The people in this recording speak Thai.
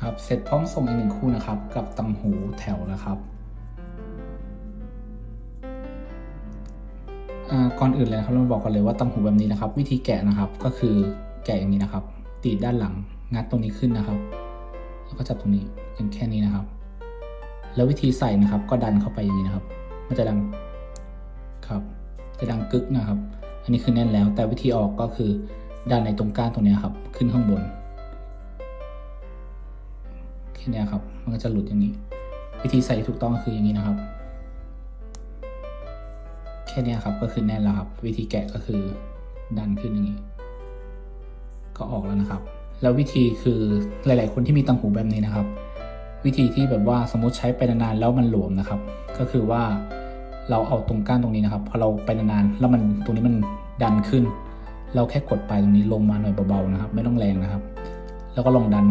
ครับ เสร็จพร้อมส่งอีกหนึ่งคู่นะครับ กับตังหูแถวนะครับก่อนอื่นเลยครับเราบอกกันเลยว่าตังหูแบบนี้นะครับ วิธีแกะนะครับก็คือแกะอย่างนี้นะครับ ตีดด้านหลังงัดตรงนี้ขึ้นนะครับ แล้วก็จับตรงนี้อย่างแค่นี้นะครับ แล้ววิธีใส่นะครับ ก็ดันเข้าไปอย่างนี้นะครับ มันจะดังครับ จะดังกึกนะครับ อันนี้คือแน่นแล้ว แต่วิธีออกก็คือดันในตรงก้านตรงนี้ครับ ขึ้นข้างบน แค่นี้ครับ มันก็จะหลุดอย่างนี้ วิธีใส่ที่ถูกต้องก็คืออย่างนี้นะครับ แค่นี้ครับก็คือแน่นแล้วครับ วิธีแกะก็คือดันขึ้นอย่างนี้ ก็ออกแล้วนะครับ แล้ววิธีคือหลาย ๆ คนที่มีตังหูแบบนี้นะครับ วิธีที่แบบว่าสมมติใช้ไปนานๆแล้วมันหลวมนะครับ ก็คือว่าเราเอาตรงก้านตรงนี้นะครับพอเราไปนานๆแล้วมันตรงนี้มันดันขึ้น เราแค่กดไปตรงนี้ลงมาหน่อยเบาๆนะครับ ไม่ต้องแรงนะครับ แล้วก็ลองดัน